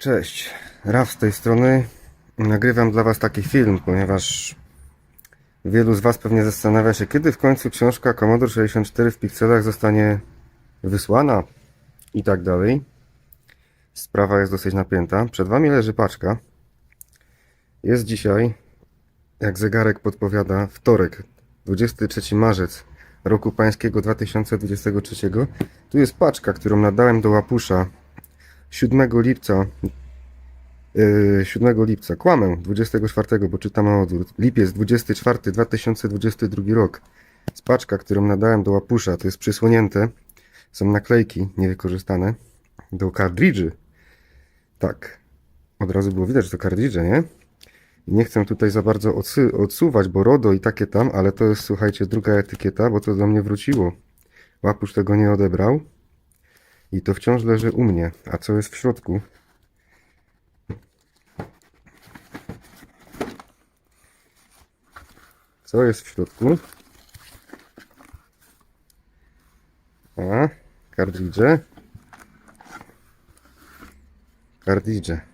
Cześć, Raf z tej strony. Nagrywam dla Was taki film, ponieważ wielu z Was pewnie zastanawia się, kiedy w końcu książka Commodore 64 w pikselach zostanie wysłana i tak dalej. Sprawa jest dosyć napięta. Przed Wami leży paczka. Jest dzisiaj, jak zegarek podpowiada, wtorek, 23 marzec roku pańskiego 2023. Tu jest paczka, którą nadałem do łapusza 7 lipca yy, 7 lipca, kłamę, 24, bo czytam na odwrót. Lipiec 24, 2022 rok. Z paczka, którą nadałem do łapusza, to jest przysłonięte. Są naklejki niewykorzystane do kartridży. Tak. Od razu było widać, że to kartridże, nie? Nie chcę tutaj za bardzo odsuwać, bo RODO i takie tam, ale to jest, słuchajcie, druga etykieta, bo to do mnie wróciło. Łapusz tego nie odebrał. I to wciąż leży u mnie. A co jest w środku? Co jest w środku? A, kartridże. Kartridże.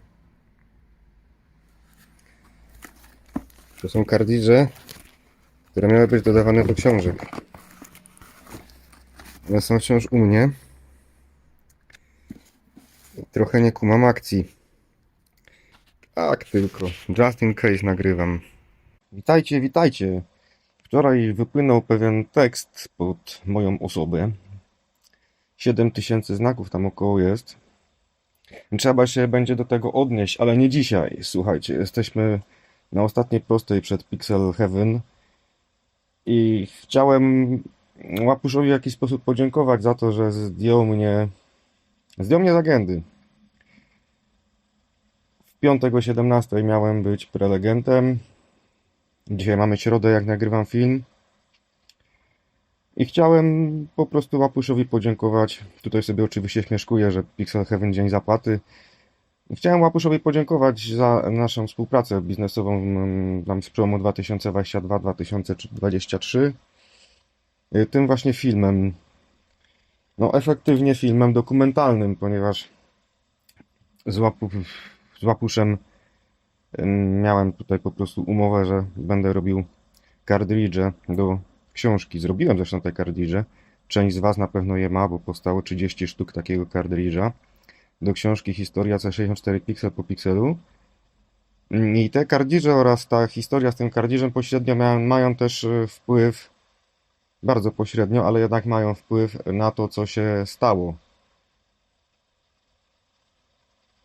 To są kartridże, które miały być dodawane do książek. One są wciąż u mnie. Trochę nie kumam akcji. Tak tylko. Just in case nagrywam. Witajcie, witajcie. Wczoraj wypłynął pewien tekst pod moją osobę. 7000 znaków tam około jest. Trzeba się będzie do tego odnieść, ale nie dzisiaj. Słuchajcie, jesteśmy na ostatniej prostej przed Pixel Heaven i chciałem Łapuszowi w jakiś sposób podziękować za to, że zdjął mnie zdjął mnie z agendy. W piątek o 17 miałem być prelegentem. Dzisiaj mamy środę, jak nagrywam film. I chciałem po prostu Łapuszowi podziękować. Tutaj sobie oczywiście śmieszkuję, że Pixel Heaven dzień zapłaty. Chciałem Łapuszowi podziękować za naszą współpracę biznesową mm, tam z przełomu 2022-2023. Y, Tym właśnie filmem. No, efektywnie filmem dokumentalnym, ponieważ z, łapu, z Łapuszem miałem tutaj po prostu umowę, że będę robił kartridże do książki. Zrobiłem zresztą te kartridże. Część z Was na pewno je ma, bo powstało 30 sztuk takiego kartridża do książki Historia C64 piksel po pikselu. I te kartridże oraz ta historia z tym kartridżem pośrednio mają, mają też y, wpływ, bardzo pośrednio, ale jednak mają wpływ na to, co się stało.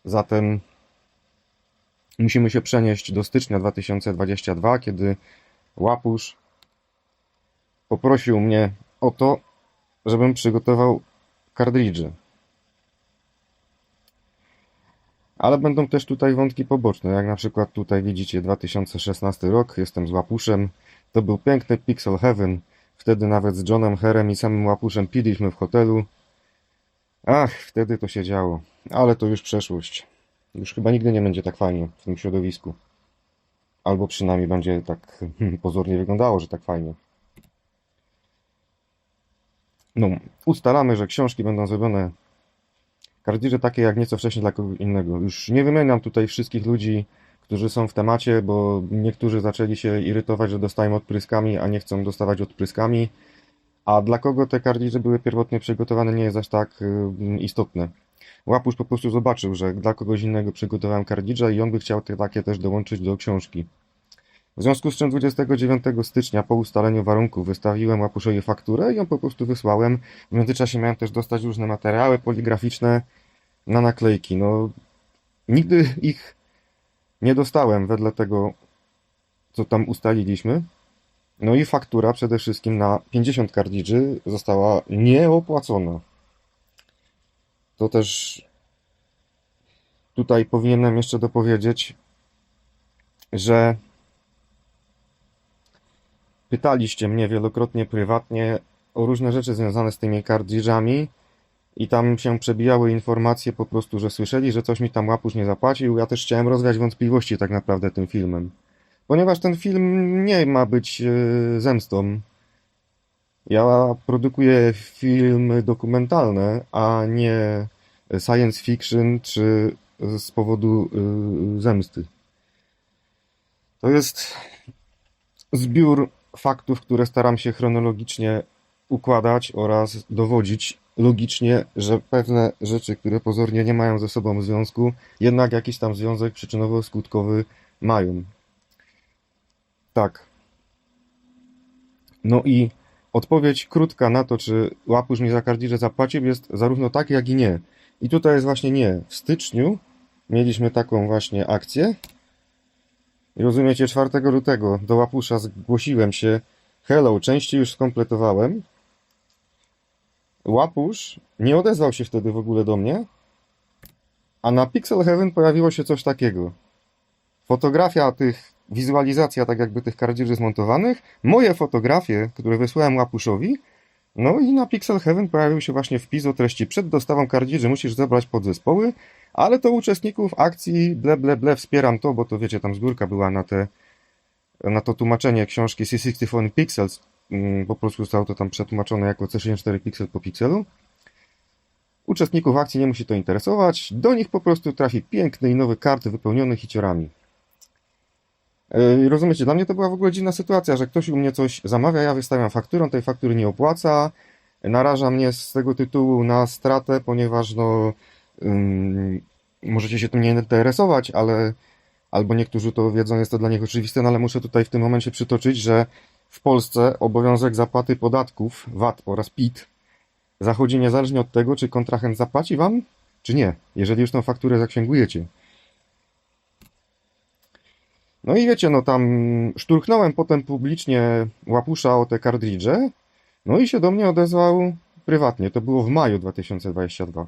Zatem musimy się przenieść do stycznia 2022, kiedy Łapusz poprosił mnie o to, żebym przygotował kartridże. Ale będą też tutaj wątki poboczne, jak na przykład tutaj widzicie 2016 rok, jestem z Łapuszem. To był piękny Pixel Heaven. Wtedy nawet z Johnem Herem i samym Łapuszem piliśmy w hotelu. Ach, wtedy to się działo. Ale to już przeszłość. Już chyba nigdy nie będzie tak fajnie w tym środowisku. Albo przynajmniej będzie tak hmm, pozornie wyglądało, że tak fajnie. No, ustalamy, że książki będą zrobione kartridże takie jak nieco wcześniej dla kogoś innego. Już nie wymieniam tutaj wszystkich ludzi, którzy są w temacie, bo niektórzy zaczęli się irytować, że dostają odpryskami, a nie chcą dostawać odpryskami. A dla kogo te kartridże były pierwotnie przygotowane nie jest aż tak y, istotne. Łapusz po prostu zobaczył, że dla kogoś innego przygotowałem kartridże i on by chciał te takie też dołączyć do książki. W związku z czym 29 stycznia po ustaleniu warunków wystawiłem Łapuszowi fakturę i ją po prostu wysłałem. W międzyczasie miałem też dostać różne materiały poligraficzne na naklejki. No, nigdy ich nie dostałem wedle tego, co tam ustaliliśmy. No i faktura przede wszystkim na 50 kartridży została nieopłacona. To też tutaj powinienem jeszcze dopowiedzieć, że pytaliście mnie wielokrotnie prywatnie o różne rzeczy związane z tymi kartridżami i tam się przebijały informacje po prostu, że słyszeli, że coś mi tam łapusz nie zapłacił. Ja też chciałem rozwiać wątpliwości tak naprawdę tym filmem. ponieważ ten film nie ma być e, zemstą. Ja produkuję filmy dokumentalne, a nie science fiction czy z powodu y, zemsty. To jest zbiór faktów, które staram się chronologicznie układać oraz dowodzić logicznie, że pewne rzeczy, które pozornie nie mają ze sobą związku, jednak jakiś tam związek przyczynowo-skutkowy mają. Tak. No i odpowiedź krótka na to, czy łapusz mi za kardziże zapłacił, jest zarówno tak, jak i nie. I tutaj jest właśnie nie. W styczniu mieliśmy taką właśnie akcję. Rozumiecie, 4 lutego do łapusza zgłosiłem się. Hello, części już skompletowałem. Łapusz nie odezwał się wtedy w ogóle do mnie. A na Pixel Heaven pojawiło się coś takiego. Fotografia tych, wizualizacja tak jakby tych kardzirzy zmontowanych, moje fotografie, które wysłałem Łapuszowi, no i na Pixel Heaven pojawił się właśnie wpis o treści przed dostawą kardzirzy musisz zebrać podzespoły, ale to uczestników akcji ble ble ble wspieram to, bo to wiecie, tam zbiórka była na te na to tłumaczenie książki C64 Pixels, mm, po prostu zostało to tam przetłumaczone jako C64 Pixel po pikselu. Uczestników akcji nie musi to interesować, do nich po prostu trafi piękny i nowy kart wypełniony hiciorami. Yy, Rozumiecie, dla mnie to była w ogóle dziwna sytuacja, że ktoś u mnie coś zamawia, ja wystawiam fakturę, tej faktury nie opłaca, naraża mnie z tego tytułu na stratę, ponieważ no możecie się tym nie interesować, ale albo niektórzy to wiedzą, jest to dla nich oczywiste, no ale muszę tutaj w tym momencie przytoczyć, że w Polsce obowiązek zapłaty podatków VAT oraz PIT zachodzi niezależnie od tego, czy kontrahent zapłaci wam, czy nie, jeżeli już tą fakturę zaksięgujecie. No i wiecie, no tam szturchnąłem potem publicznie łapusza o te kartridże, no i się do mnie odezwał prywatnie. To było w maju 2022.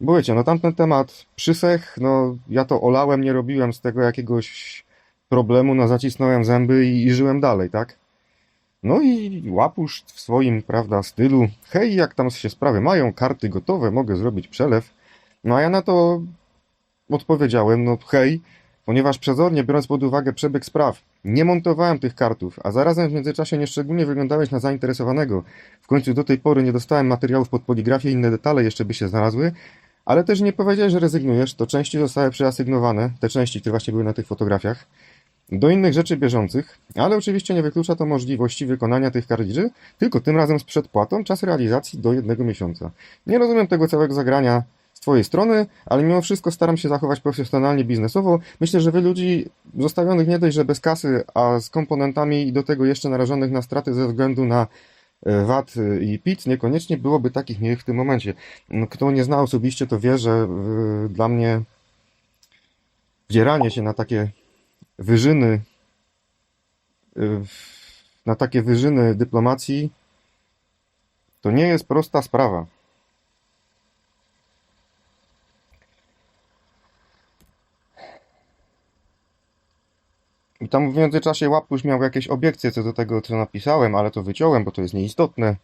Bo wiecie, no tamten temat przysech, no ja to olałem, nie robiłem z tego jakiegoś problemu, no zacisnąłem zęby i, i żyłem dalej, tak? No i łapusz w swoim, prawda, stylu, hej, jak tam się sprawy mają, karty gotowe, mogę zrobić przelew. No a ja na to odpowiedziałem, no hej, ponieważ przezornie, biorąc pod uwagę przebieg spraw, nie montowałem tych kartów, a zarazem w międzyczasie nieszczególnie wyglądałeś na zainteresowanego. W końcu do tej pory nie dostałem materiałów pod poligrafię, inne detale jeszcze by się znalazły, ale też nie powiedziałeś, że rezygnujesz, to części zostały przeasygnowane, te części, które właśnie były na tych fotografiach, do innych rzeczy bieżących, ale oczywiście nie wyklucza to możliwości wykonania tych kartridży, tylko tym razem z przedpłatą, czas realizacji do jednego miesiąca. Nie rozumiem tego całego zagrania z Twojej strony, ale mimo wszystko staram się zachować profesjonalnie, biznesowo. Myślę, że Wy ludzi zostawionych nie dość, że bez kasy, a z komponentami i do tego jeszcze narażonych na straty ze względu na VAT i PIT, niekoniecznie byłoby takich miłych w tym momencie. No, Kto nie zna osobiście, to wie, że y, dla mnie wdzieranie się na takie wyżyny, na takie wyżyny dyplomacji, to nie jest prosta sprawa. I tam w międzyczasie Łapuś miał jakieś obiekcje co do tego, co napisałem, ale to wyciąłem, bo to jest nieistotne.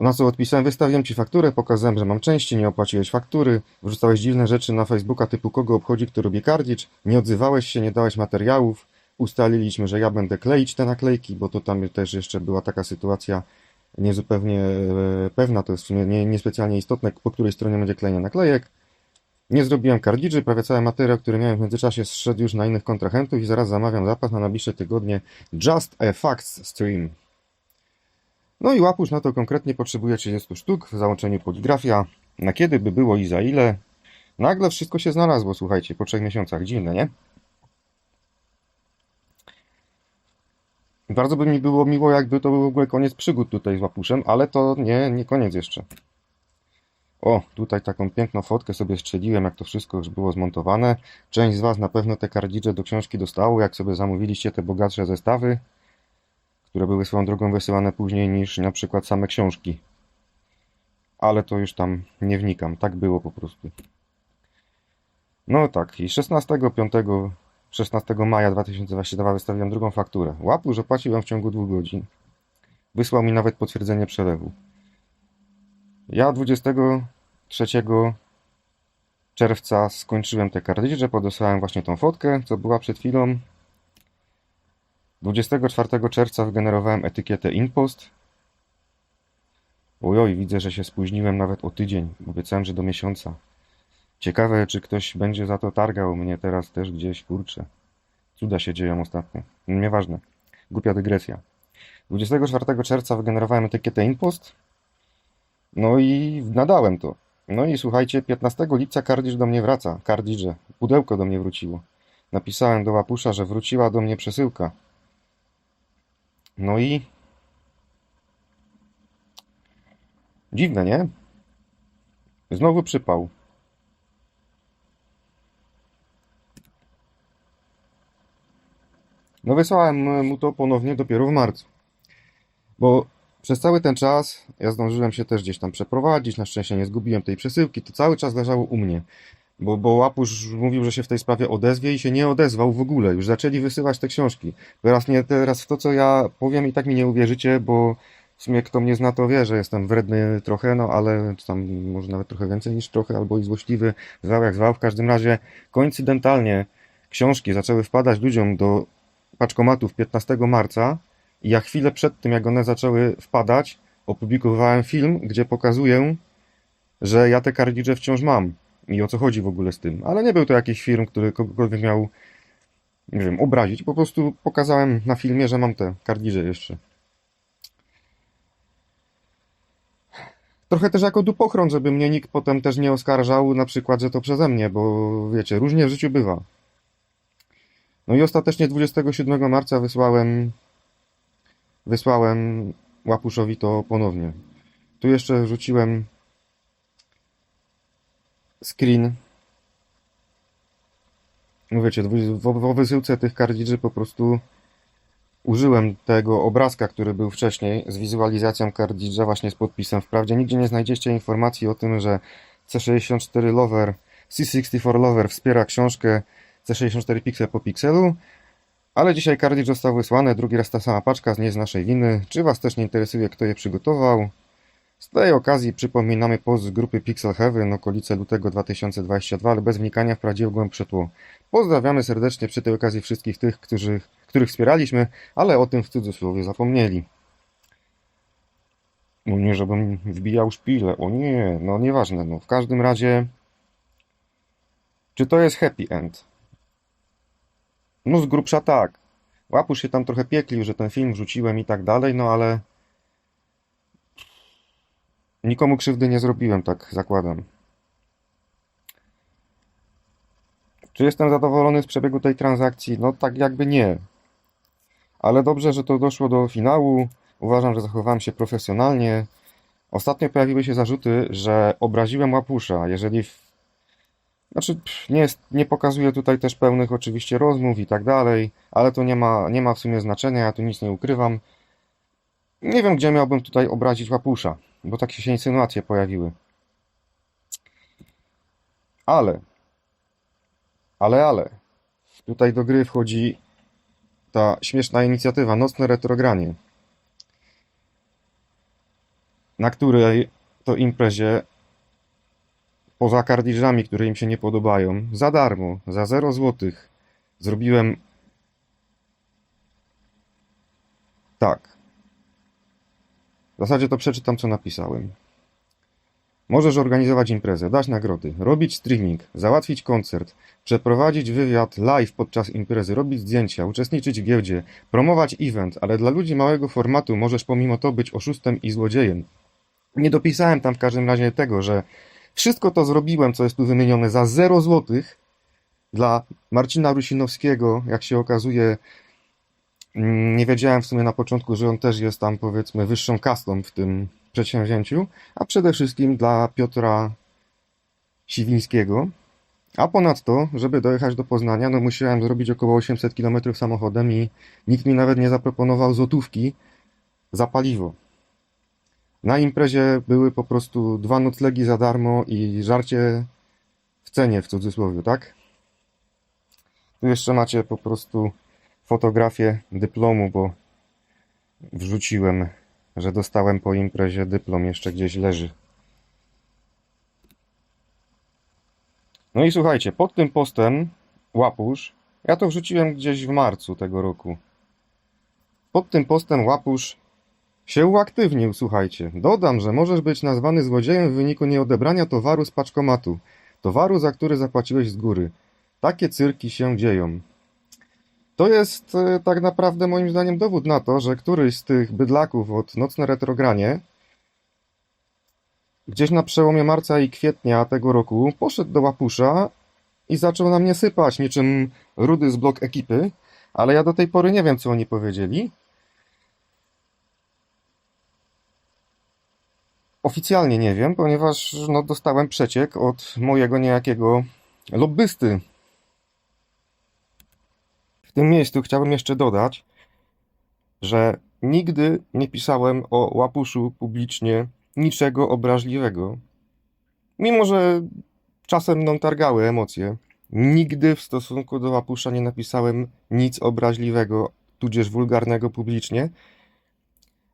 Na co odpisałem, wystawiłem ci fakturę, pokazałem, że mam części, nie opłaciłeś faktury, wrzucałeś dziwne rzeczy na Facebooka typu kogo obchodzi, kto robi kardicz, nie odzywałeś się, nie dałeś materiałów, ustaliliśmy, że ja będę kleić te naklejki, bo to tam też jeszcze była taka sytuacja niezupełnie e, pewna, to jest w sumie nie- niespecjalnie istotne, po której stronie będzie klejenie naklejek. Nie zrobiłem kardiczy, prawie cały materiał, który miałem w międzyczasie zszedł już na innych kontrahentów i zaraz zamawiam zapas na najbliższe tygodnie Just a Facts Stream. No i łapusz na to konkretnie potrzebuje 30 sztuk w załączeniu poligrafia. Na kiedy by było i za ile? Nagle wszystko się znalazło, słuchajcie, po trzech miesiącach. Dziwne, nie? Bardzo by mi było miło, jakby to był w ogóle koniec przygód tutaj z łapuszem, ale to nie, nie koniec jeszcze. O, tutaj taką piękną fotkę sobie strzeliłem, jak to wszystko już było zmontowane. Część z Was na pewno te kardzicze do książki dostało, jak sobie zamówiliście te bogatsze zestawy, które były swoją drogą wysyłane później niż na przykład same książki. Ale to już tam nie wnikam, tak było po prostu. No tak, i 16, 5, 16 maja 2022 wystawiłem drugą fakturę. Łapu, że płacił ją w ciągu dwóch godzin. Wysłał mi nawet potwierdzenie przelewu. Ja 23 czerwca skończyłem te kartridże, podesłałem właśnie tą fotkę, co była przed chwilą. 24 czerwca wygenerowałem etykietę InPost. Ojoj, widzę, że się spóźniłem nawet o tydzień. Obiecałem, że do miesiąca. Ciekawe, czy ktoś będzie za to targał mnie teraz też gdzieś, kurczę. Cuda się dzieją ostatnio. Nieważne. Głupia dygresja. 24 czerwca wygenerowałem etykietę InPost. No i nadałem to. No i słuchajcie, 15 lipca kardzicz do mnie wraca. Kardzidże. Pudełko do mnie wróciło. Napisałem do łapusza, że wróciła do mnie przesyłka. No i... Dziwne, nie? Znowu przypał. No wysłałem mu to ponownie dopiero w marcu. Bo przez cały ten czas ja zdążyłem się też gdzieś tam przeprowadzić, na szczęście nie zgubiłem tej przesyłki, to cały czas leżało u mnie. Bo, bo łapusz mówił, że się w tej sprawie odezwie i się nie odezwał w ogóle. Już zaczęli wysyłać te książki. Teraz nie, teraz w to, co ja powiem i tak mi nie uwierzycie, bo w sumie kto mnie zna, to wie, że jestem wredny trochę, no ale tam może nawet trochę więcej niż trochę, albo i złośliwy, zwał jak zwał. W każdym razie koincydentalnie książki zaczęły wpadać ludziom do paczkomatów 15 marca ja chwilę przed tym, jak one zaczęły wpadać, opublikowałem film, gdzie pokazuję, że ja te kartridże wciąż mam i o co chodzi w ogóle z tym. Ale nie był to jakiś film, który kogokolwiek miał, nie wiem, obrazić. Po prostu pokazałem na filmie, że mam te kartridże jeszcze. Trochę też jako dupochron, żeby mnie nikt potem też nie oskarżał, na przykład, że to przeze mnie, bo wiecie, różnie w życiu bywa. No i ostatecznie 27 marca wysłałem wysłałem Łapuszowi to ponownie. Tu jeszcze wrzuciłem screen. No wiecie, w, wysyłce tych kartridży po prostu użyłem tego obrazka, który był wcześniej z wizualizacją kartridża właśnie z podpisem. Wprawdzie nigdzie nie znajdziecie informacji o tym, że C64 Lover, C64 Lover wspiera książkę C64 piksel po pikselu, ale dzisiaj kartridż został wysłany, drugi raz ta sama paczka, nie z naszej winy. Czy Was też nie interesuje, kto je przygotował? Z tej okazji przypominamy post grupy Pixel Heaven okolice lutego 2022, ale bez wnikania w prawdziwe głębsze tło. Pozdrawiamy serdecznie przy tej okazji wszystkich tych, którzy, których wspieraliśmy, ale o tym w cudzysłowie zapomnieli. No nie, żebym wbijał szpile, o nie, no nieważne, no w każdym razie... Czy to jest happy end? No z grubsza tak. Łapusz się tam trochę pieklił, że ten film wrzuciłem i tak dalej, no ale... Nikomu krzywdy nie zrobiłem, tak zakładam. Czy jestem zadowolony z przebiegu tej transakcji? No tak jakby nie. Ale dobrze, że to doszło do finału. Uważam, że zachowałem się profesjonalnie. Ostatnio pojawiły się zarzuty, że obraziłem łapusza. Jeżeli w znaczy, nie, nie pokazuje tutaj też pełnych oczywiście rozmów i tak dalej, ale to nie ma, nie ma w sumie znaczenia, ja tu nic nie ukrywam. Nie wiem, gdzie miałbym tutaj obrazić łapusza, bo takie się insynuacje pojawiły. Ale, ale, ale, tutaj do gry wchodzi ta śmieszna inicjatywa Nocne Retrogranie, na której to imprezie poza kardiżami, które im się nie podobają, za darmo, za 0 złotych, zrobiłem tak. W zasadzie to przeczytam, co napisałem. Możesz organizować imprezę, dać nagrody, robić streaming, załatwić koncert, przeprowadzić wywiad live podczas imprezy, robić zdjęcia, uczestniczyć w giełdzie, promować event, ale dla ludzi małego formatu możesz pomimo to być oszustem i złodziejem. Nie dopisałem tam w każdym razie tego, że wszystko to zrobiłem, co jest tu wymienione, za 0 złotych dla Marcina Rusinowskiego, jak się okazuje, mm, nie wiedziałem w sumie na początku, że on też jest tam powiedzmy wyższą kastą w tym przedsięwzięciu, a przede wszystkim dla Piotra Siwińskiego. A ponadto, żeby dojechać do Poznania, no musiałem zrobić około 800 km samochodem i nikt mi nawet nie zaproponował złotówki za paliwo. Na imprezie były po prostu dwa noclegi za darmo i żarcie w cenie, w cudzysłowie, tak? Tu jeszcze macie po prostu fotografię dyplomu, bo wrzuciłem, że dostałem po imprezie dyplom, jeszcze gdzieś leży. No i słuchajcie, pod tym postem Łapusz, ja to wrzuciłem gdzieś w marcu tego roku. Pod tym postem Łapusz się uaktywnił, słuchajcie. Dodam, że możesz być nazwany złodziejem w wyniku nieodebrania towaru z paczkomatu. Towaru, za który zapłaciłeś z góry. Takie cyrki się dzieją. To jest e, tak naprawdę moim zdaniem dowód na to, że któryś z tych bydlaków od Nocne Retrogranie gdzieś na przełomie marca i kwietnia tego roku poszedł do łapusza i zaczął na mnie sypać niczym rudy z blok ekipy, ale ja do tej pory nie wiem, co oni powiedzieli. Oficjalnie nie wiem, ponieważ no, dostałem przeciek od mojego niejakiego lobbysty. W tym miejscu chciałbym jeszcze dodać, że nigdy nie pisałem o łapuszu publicznie niczego obraźliwego. Mimo, że czasem mną targały emocje, nigdy w stosunku do łapusza nie napisałem nic obraźliwego, tudzież wulgarnego publicznie.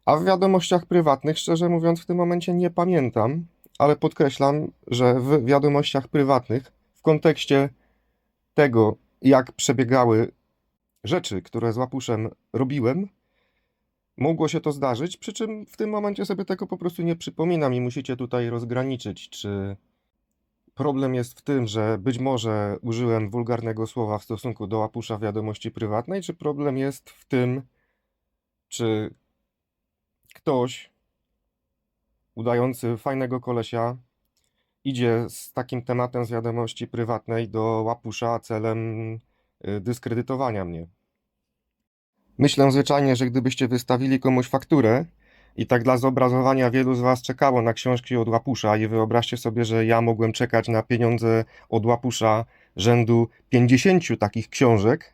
A w wiadomościach prywatnych, szczerze mówiąc, w tym momencie nie pamiętam, ale podkreślam, że w wiadomościach prywatnych, w kontekście tego, jak przebiegały rzeczy, które z łapuszem robiłem, mogło się to zdarzyć, przy czym w tym momencie sobie tego po prostu nie przypominam i musicie tutaj rozgraniczyć, czy problem jest w tym, że być może użyłem wulgarnego słowa w stosunku do łapusza wiadomości prywatnej, czy problem jest w tym, czy ktoś udający fajnego kolesia idzie z takim tematem z wiadomości prywatnej do łapusza celem y, dyskredytowania mnie. Myślę zwyczajnie, że gdybyście wystawili komuś fakturę i tak dla zobrazowania wielu z was czekało na książki od łapusza i wyobraźcie sobie, że ja mogłem czekać na pieniądze od łapusza rzędu 50 takich książek,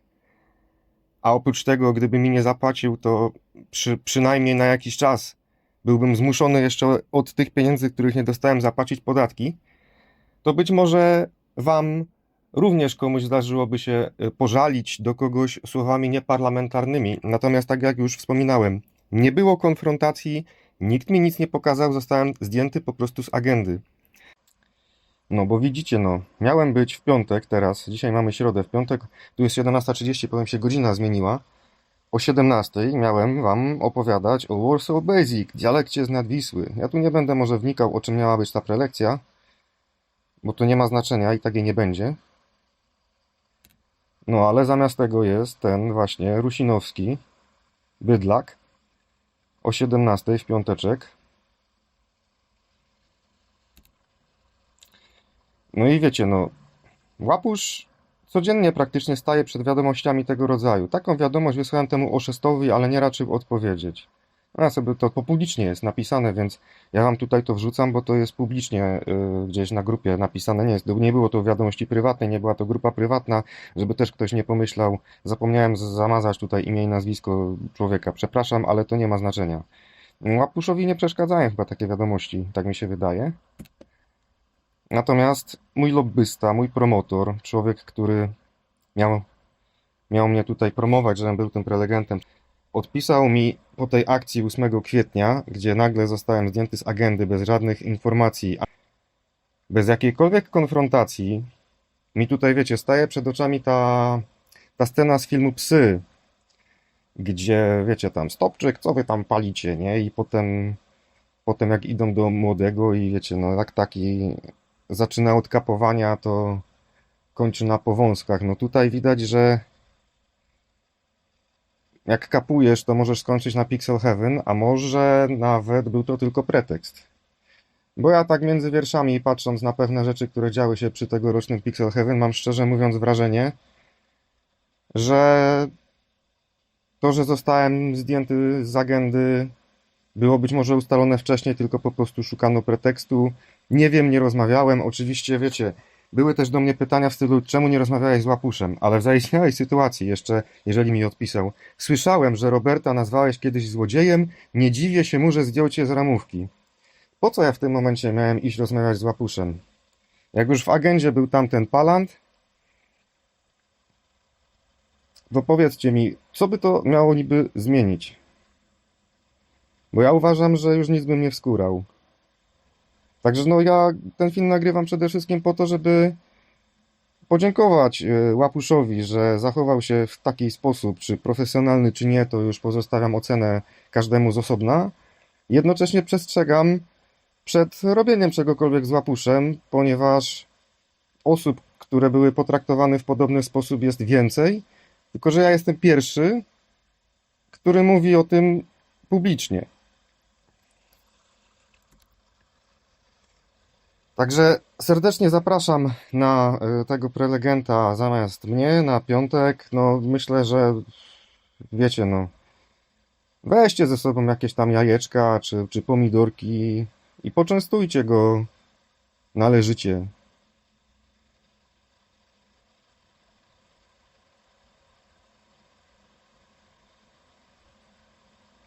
a oprócz tego, gdyby mi nie zapłacił, to przy, przynajmniej na jakiś czas byłbym zmuszony jeszcze od tych pieniędzy, których nie dostałem, zapłacić podatki, to być może wam również komuś zdarzyłoby się y, pożalić do kogoś słowami nieparlamentarnymi. Natomiast, tak jak już wspominałem, nie było konfrontacji, nikt mi nic nie pokazał, zostałem zdjęty po prostu z agendy. No bo widzicie, no, miałem być w piątek teraz, dzisiaj mamy środę, w piątek, tu jest 17.30, powiem się godzina zmieniła. O 17.00 miałem wam opowiadać o Warsaw Basic, dialekcie z Nadwisły. Ja tu nie będę może wnikał, o czym miała być ta prelekcja, bo to nie ma znaczenia i tak jej nie będzie. No ale zamiast tego jest ten właśnie Rusinowski, Bydlak, o 17 w piąteczek. No i wiecie, no, Łapusz codziennie praktycznie staje przed wiadomościami tego rodzaju. Taką wiadomość wysłałem temu Oszestowi, ale nie raczył odpowiedzieć. A sobie to, publicznie jest napisane, więc ja wam tutaj to wrzucam, bo to jest publicznie y, gdzieś na grupie napisane. Nie, jest, nie było to wiadomości prywatnej, nie była to grupa prywatna, żeby też ktoś nie pomyślał. Zapomniałem zamazać tutaj imię i nazwisko człowieka. Przepraszam, ale to nie ma znaczenia. Łapuszowi nie przeszkadzają chyba takie wiadomości, tak mi się wydaje. Natomiast mój lobbysta, mój promotor, człowiek, który miał, miał mnie tutaj promować, żebym był tym prelegentem, odpisał mi po tej akcji 8 kwietnia, gdzie nagle zostałem zdjęty z agendy bez żadnych informacji, bez jakiejkolwiek konfrontacji. Mi tutaj, wiecie, staje przed oczami ta, ta scena z filmu Psy, gdzie, wiecie, tam Stopczyk, co wy tam palicie, nie? I potem, potem jak idą do młodego i wiecie, no jak taki zaczyna od kapowania, to kończy na powązkach. No tutaj widać, że jak kapujesz, to możesz skończyć na Pixel Heaven, a może nawet był to tylko pretekst. Bo ja tak między wierszami, patrząc na pewne rzeczy, które działy się przy tegorocznym Pixel Heaven, mam szczerze mówiąc wrażenie, że to, że zostałem zdjęty z agendy, było być może ustalone wcześniej, tylko po prostu szukano pretekstu. Nie wiem, nie rozmawiałem. Oczywiście, wiecie, były też do mnie pytania w stylu, czemu nie rozmawiałeś z Łapuszem, ale w zaistniałej sytuacji, jeszcze jeżeli mi odpisał, słyszałem, że Roberta nazwałeś kiedyś złodziejem, nie dziwię się mu, że zdjął cię z ramówki. Po co ja w tym momencie miałem iść rozmawiać z Łapuszem? Jak już w agendzie był tamten palant, to powiedzcie mi, co by to miało niby zmienić? Bo ja uważam, że już nic bym nie wskórał. Także no ja ten film nagrywam przede wszystkim po to, żeby podziękować e, Łapuszowi, że zachował się w taki sposób, czy profesjonalny, czy nie, to już pozostawiam ocenę każdemu z osobna. Jednocześnie przestrzegam przed robieniem czegokolwiek z Łapuszem, ponieważ osób, które były potraktowane w podobny sposób jest więcej, tylko że ja jestem pierwszy, który mówi o tym publicznie. Także serdecznie zapraszam na y, tego prelegenta zamiast mnie na piątek. No myślę, że wiecie, no weźcie ze sobą jakieś tam jajeczka czy, czy pomidorki i poczęstujcie go należycie.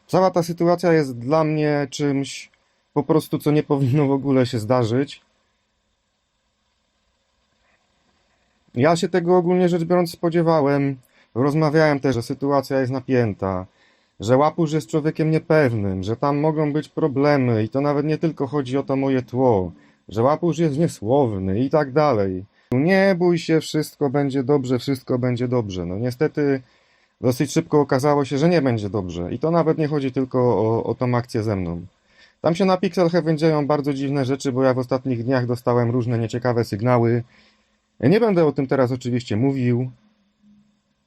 Cała ta sytuacja jest dla mnie czymś po prostu, co nie powinno w ogóle się zdarzyć. Ja się tego ogólnie rzecz biorąc spodziewałem. Rozmawiałem też, że sytuacja jest napięta, że Łapusz jest człowiekiem niepewnym, że tam mogą być problemy i to nawet nie tylko chodzi o to moje tło, że Łapusz jest niesłowny i tak dalej. Nie bój się, wszystko będzie dobrze, wszystko będzie dobrze. No niestety dosyć szybko okazało się, że nie będzie dobrze. I to nawet nie chodzi tylko o, o tą akcję ze mną. Tam się na Pixel Heaven dzieją bardzo dziwne rzeczy, bo ja w ostatnich dniach dostałem różne nieciekawe sygnały. Nie będę o tym teraz oczywiście mówił,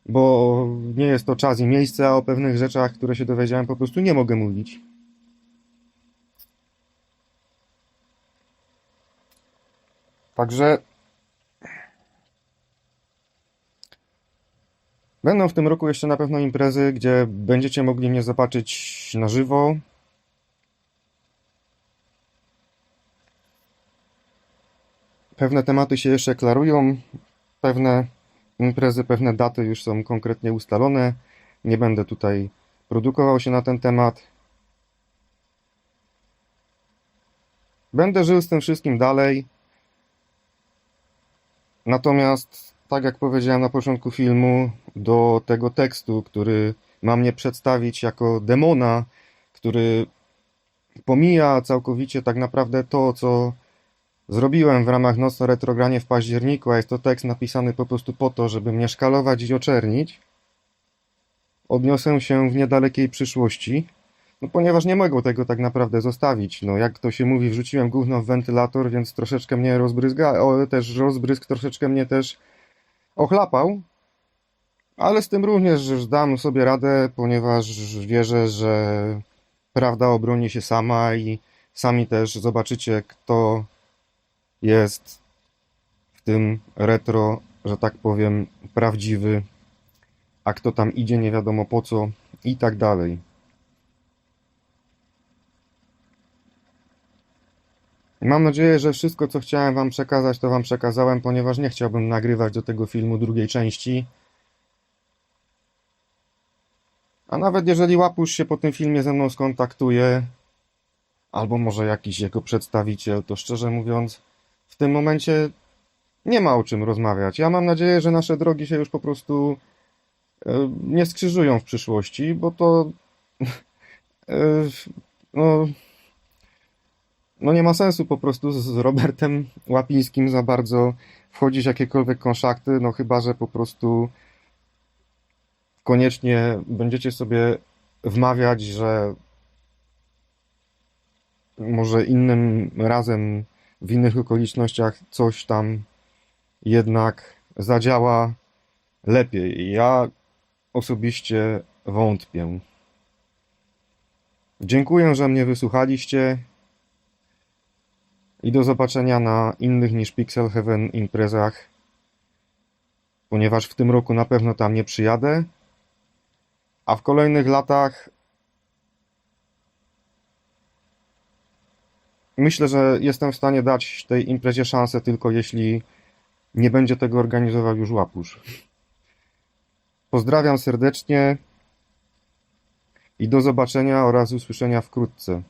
bo nie jest to czas i miejsce, a o pewnych rzeczach, które się dowiedziałem, po prostu nie mogę mówić. Także będą w tym roku jeszcze na pewno imprezy, gdzie będziecie mogli mnie zobaczyć na żywo. Pewne tematy się jeszcze klarują, pewne imprezy, pewne daty już są konkretnie ustalone. Nie będę tutaj produkował się na ten temat. Będę żył z tym wszystkim dalej. Natomiast, tak jak powiedziałem na początku filmu, do tego tekstu, który ma mnie przedstawić jako demona, który pomija całkowicie tak naprawdę to, co Zrobiłem w ramach Nocno Retrogranie w październiku, a jest to tekst napisany po prostu po to, żeby mnie szkalować i oczernić. Odniosę się w niedalekiej przyszłości, no ponieważ nie mogą tego tak naprawdę zostawić. No jak to się mówi, wrzuciłem gówno w wentylator, więc troszeczkę mnie rozbryzga, o, też rozbryzg troszeczkę mnie też ochlapał. Ale z tym również dam sobie radę, ponieważ wierzę, że prawda obroni się sama i sami też zobaczycie, kto jest w tym retro, że tak powiem, prawdziwy, a kto tam idzie nie wiadomo po co i tak dalej. Mam nadzieję, że wszystko, co chciałem Wam przekazać, to Wam przekazałem, ponieważ nie chciałbym nagrywać do tego filmu drugiej części. A nawet jeżeli Łapusz się po tym filmie ze mną skontaktuje, albo może jakiś jego przedstawiciel, to szczerze mówiąc, w tym momencie nie ma o czym rozmawiać. Ja mam nadzieję, że nasze drogi się już po prostu e, nie skrzyżują w przyszłości, bo to e, no, no nie ma sensu po prostu z Robertem Łapińskim za bardzo wchodzić w jakiekolwiek konszakty, no chyba, że po prostu koniecznie będziecie sobie wmawiać, że może innym razem w innych okolicznościach coś tam jednak zadziała lepiej. Ja osobiście wątpię. Dziękuję, że mnie wysłuchaliście i do zobaczenia na innych niż Pixel Heaven imprezach, ponieważ w tym roku na pewno tam nie przyjadę, a w kolejnych latach Myślę, że jestem w stanie dać tej imprezie szansę tylko jeśli nie będzie tego organizował już Łapusz. Pozdrawiam serdecznie i do zobaczenia oraz usłyszenia wkrótce.